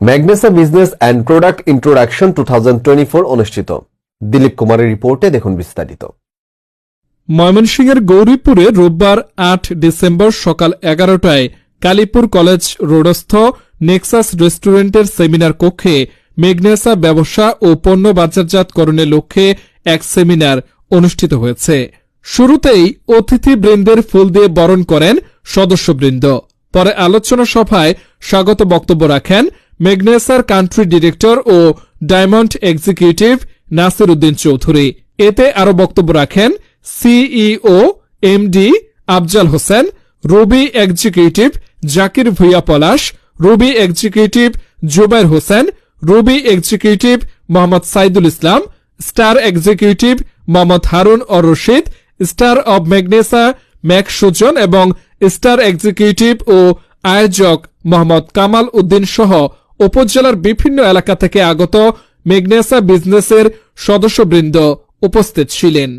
Magnesa business and product introduction to অনুষ্ঠিত। দিলীপ কুমারের রিপোর্টে দেখুন বিস্তারিত। ময়মনসিংহের গৌরীপুরে রোববার আট ডিসেম্বর সকাল এগারোটায় কালীপুর কলেজ রোডস্থ নেক্সাস রেস্টুরেন্টের সেমিনার কক্ষে মেগনেসা ব্যবসা ও পণ্য বাজারজাতকরণের লক্ষ্যে এক সেমিনার অনুষ্ঠিত হয়েছে। শুরুতেই অতিথিবৃন্দের ফুল দিয়ে বরণ করেন সদস্যবৃন্দ। পরে আলোচনা সভায় স্বাগত বক্তব্য রাখেন মেগনেসার কান্ট্রি ডিরেক্টর ও ডায়মন্ড এক্সিকিউটিভ নাসির উদ্দিন চৌধুরী। এতে আরও বক্তব্য রাখেন CEO MD Afzal Hossain ruby executive Zakir Bhuiyan Palash ruby executive Zubair Hossain ruby executive Mohammad Saidul Islam star executive Mohammad Harun or Rashid star of Magnesa Mac Sujon এবং star executive ও আয়োজক মোহাম্মদ কামাল উদ্দিন সহ উপজেলার বিভিন্ন এলাকা থেকে আগত মেগনেসা বিজনেসের সদস্যবৃন্দ উপস্থিত ছিলেন।